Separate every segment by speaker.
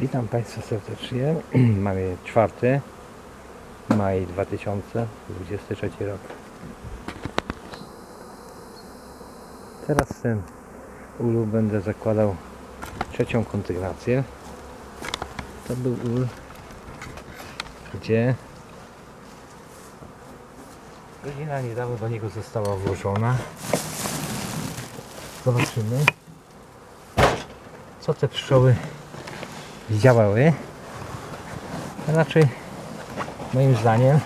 Speaker 1: Witam Państwa serdecznie. Mamy 4 maj 2023 rok. Teraz w tym ulu będę zakładał trzecią kontygrację. To był ul, gdzie godzina niedawno do niego została włożona. Zobaczymy, co te pszczoły działały. Raczej moim zdaniem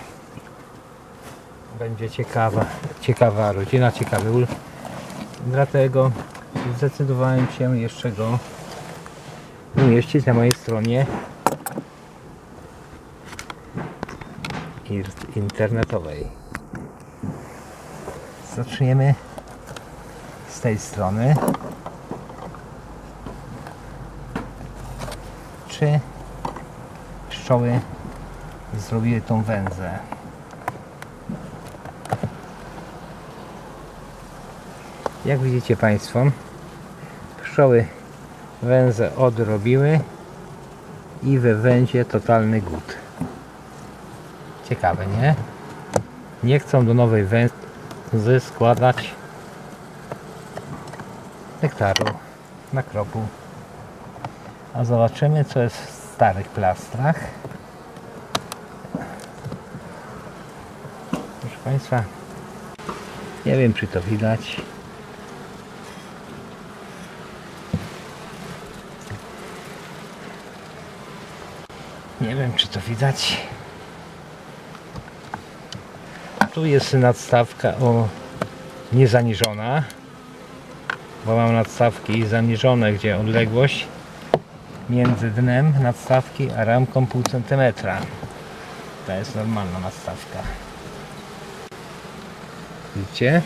Speaker 1: będzie ciekawa, ciekawa rodzina, ciekawy ul. Dlatego zdecydowałem się jeszcze go umieścić na mojej stronie internetowej. Zaczniemy z tej strony. Czy pszczoły zrobiły tą węzę? Jak widzicie Państwo, pszczoły węzę odrobiły i we węzie totalny głód. Ciekawe, nie? Nie chcą do nowej węzy składać nektaru na kropu. A zobaczymy co jest w starych plastrach. Proszę Państwa, nie wiem czy to widać. Nie wiem czy to widać. Tu jest nadstawka o niezaniżona, bo mam nadstawki zaniżone, gdzie odległość między dnem nadstawki a ramką pół centymetra. To jest normalna nadstawka. Widzicie?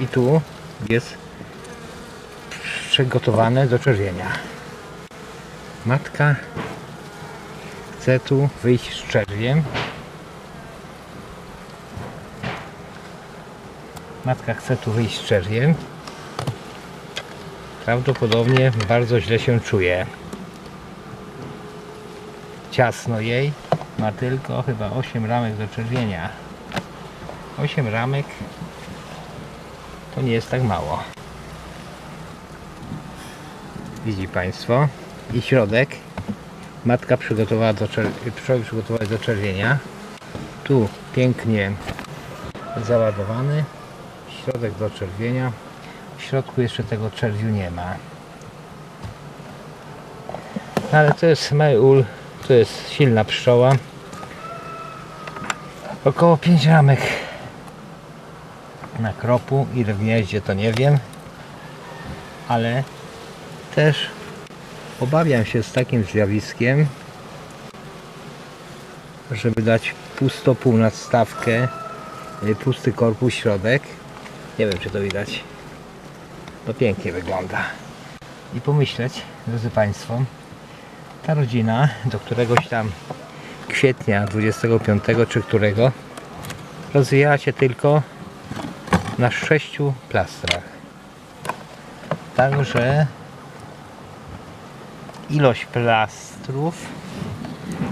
Speaker 1: I tu jest przygotowane do czerwienia. Matka chce tu wyjść z czerwiem. Matka chce tu wyjść z czerwiem. Prawdopodobnie bardzo źle się czuje. Ciasno jej. Ma tylko chyba 8 ramek do czerwienia. 8 ramek to nie jest tak mało. Widzi Państwo. I środek. Matka przygotowała do, przygotowały do czerwienia. Tu pięknie załadowany. Środek do czerwienia. W środku jeszcze tego czerwiu nie ma. No ale to jest mały ul, to jest silna pszczoła. Około 5 ramek na kropu, ile w gnieździe to nie wiem. Ale też obawiam się z takim zjawiskiem, żeby dać pustopół nadstawkę, y, pusty korpus środek. Nie wiem czy to widać. To pięknie wygląda. I pomyśleć, drodzy Państwo, ta rodzina do któregoś tam kwietnia 25 czy którego rozwijała się tylko na sześciu plastrach. Także ilość plastrów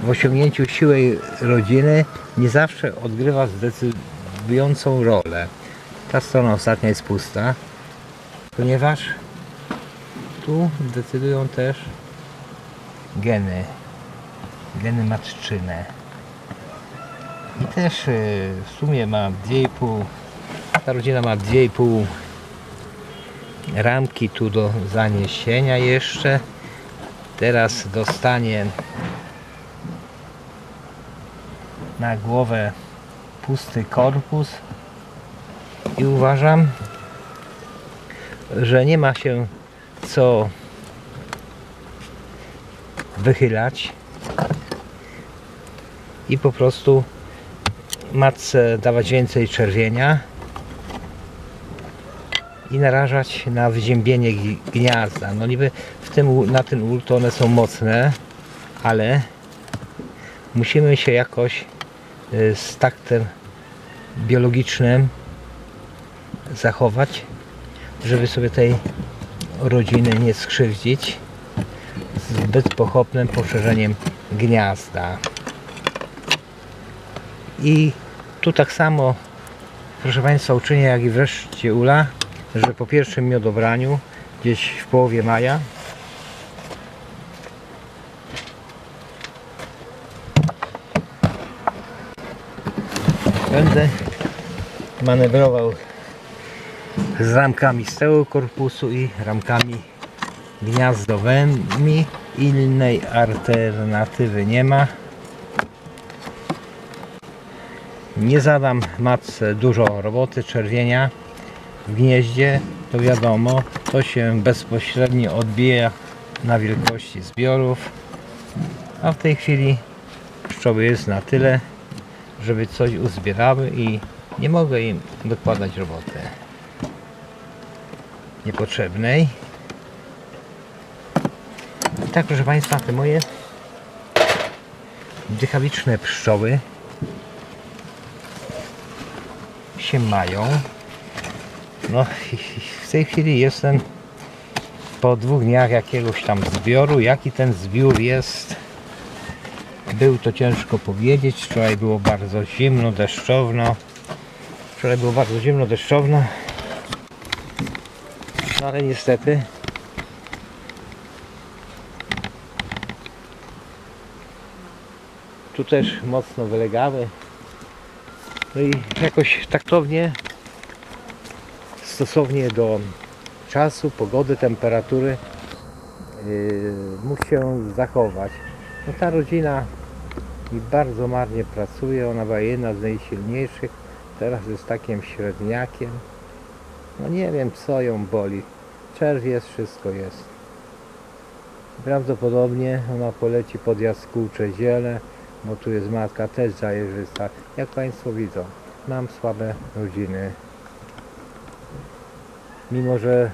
Speaker 1: w osiągnięciu siły rodziny nie zawsze odgrywa zdecydującą rolę. Ta strona ostatnia jest pusta, ponieważ tu decydują też geny, geny matczyne. I też y, w sumie ma 2,5, ta rodzina ma 2,5 ramki tu do zaniesienia jeszcze. Teraz dostanie na głowę pusty korpus i uważam, że nie ma się co wychylać i po prostu matce dawać więcej czerwienia i narażać na wyziębienie gniazda. No niby w tym, na ten ul to one są mocne, ale musimy się jakoś y, z taktem biologicznym zachować, żeby sobie tej rodziny nie skrzywdzić. zbyt pochopnym poszerzeniem gniazda. I tu tak samo, proszę Państwa, uczynię jak i wreszcie Ula, że po pierwszym miodobraniu, gdzieś w połowie maja, będę manewrował z ramkami z tyłu korpusu i ramkami gniazdowymi. Innej alternatywy nie ma. Nie zadam matce dużo roboty, czerwienia w gnieździe, to wiadomo, to się bezpośrednio odbija na wielkości zbiorów. A w tej chwili pszczoły jest na tyle, żeby coś uzbierały i nie mogę im dokładać roboty niepotrzebnej. I tak, proszę Państwa, te moje dychawiczne pszczoły się mają. No w tej chwili jestem po dwóch dniach jakiegoś tam zbioru. Jaki ten zbiór jest? Był to ciężko powiedzieć. Wczoraj było bardzo zimno, deszczowno. Wczoraj było bardzo zimno, deszczowno. No ale niestety tu też mocno wylegały. No i jakoś taktownie stosownie do czasu, pogody, temperatury yy, mógł się zachować. No ta rodzina i bardzo marnie pracuje, ona była jedna z najsilniejszych, teraz jest takim średniakiem. No nie wiem co ją boli. Czerwiec, wszystko jest. Prawdopodobnie ona poleci pod jaskółcze ziele, bo tu jest matka też zajeżysta. Jak Państwo widzą, mam słabe rodziny. Mimo, że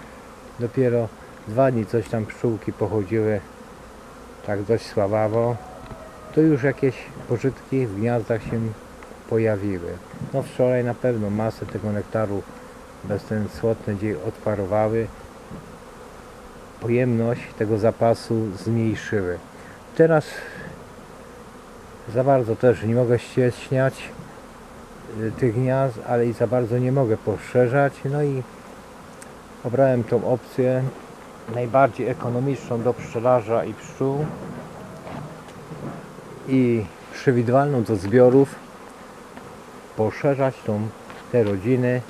Speaker 1: dopiero dwa dni coś tam pszczółki pochodziły tak dość słabawo, to już jakieś pożytki w gniazdach się pojawiły. No wczoraj na pewno masę tego nektaru bez ten słodny dzień odparowały. Pojemność tego zapasu zmniejszyły. Teraz za bardzo też nie mogę ścieśniać y, tych gniazd, ale i za bardzo nie mogę poszerzać. No i obrałem tą opcję najbardziej ekonomiczną do pszczelarza i pszczół i przewidywalną do zbiorów poszerzać tą, te rodziny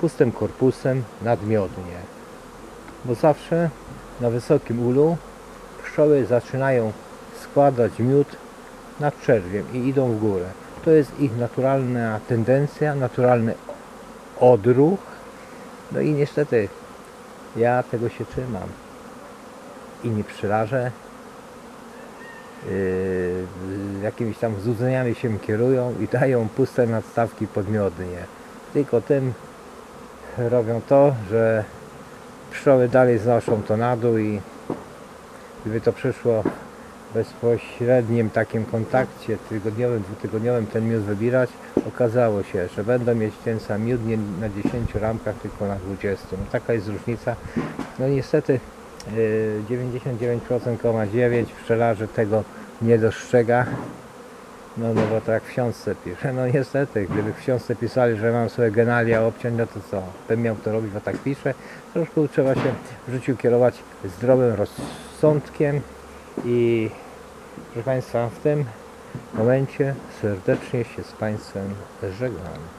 Speaker 1: pustym korpusem nadmiodnie. Bo zawsze na wysokim ulu pszczoły zaczynają składać miód nad czerwiem i idą w górę. To jest ich naturalna tendencja, naturalny odruch. No i niestety ja tego się trzymam. Inni pszczelarze yy, jakimiś tam złudzeniami się kierują i dają puste nadstawki podmiodnie. Tylko tym robią to, że pszczoły dalej znoszą to na dół i gdyby to przyszło w bezpośrednim takim kontakcie tygodniowym, dwutygodniowym ten miód wybierać, okazało się, że będą mieć ten sam miód nie na 10 ramkach, tylko na 20. No taka jest różnica. No niestety yy, 99,9% pszczelarzy tego nie dostrzega. No, no bo to jak w książce pisze. No niestety, gdyby w książce pisali, że mam sobie genalia obciąć, no to co? Bym miał to robić, bo tak piszę. Troszkę trzeba się w życiu kierować zdrowym rozsądkiem i proszę Państwa, w tym momencie serdecznie się z Państwem żegnam.